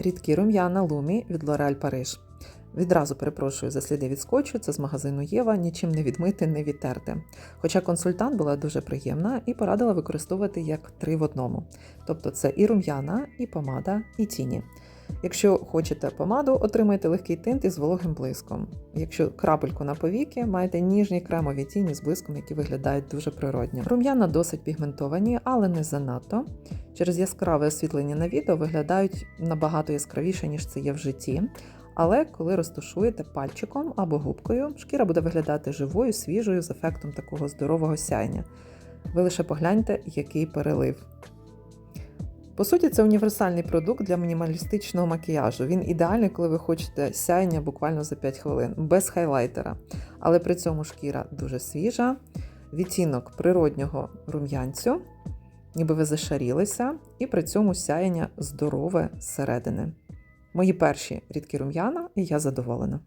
Рідкі рум'яна Лумі від Лореаль Париж. Відразу перепрошую за сліди від скотчу, це з магазину Єва, нічим не відмити, не відтерти. Хоча консультант була дуже приємна і порадила використовувати як три в одному. Тобто це і рум'яна, і помада, і тіні. Якщо хочете помаду, отримайте легкий тинт із вологим блиском. Якщо крапельку на повіки, маєте ніжні кремові тіні з блиском, які виглядають дуже природньо. Рум'яна досить пігментовані, але не занадто. Через яскраве освітлення на відео виглядають набагато яскравіше, ніж це є в житті. Але коли розташуєте пальчиком або губкою, шкіра буде виглядати живою, свіжою з ефектом такого здорового сяйня. Ви лише погляньте, який перелив. По суті, це універсальний продукт для мінімалістичного макіяжу. Він ідеальний, коли ви хочете сяйня буквально за 5 хвилин, без хайлайтера. Але при цьому шкіра дуже свіжа, відтінок природнього рум'янцю, ніби ви зашарілися, і при цьому сяєння здорове зсередини. Мої перші рідкі рум'яна, і я задоволена.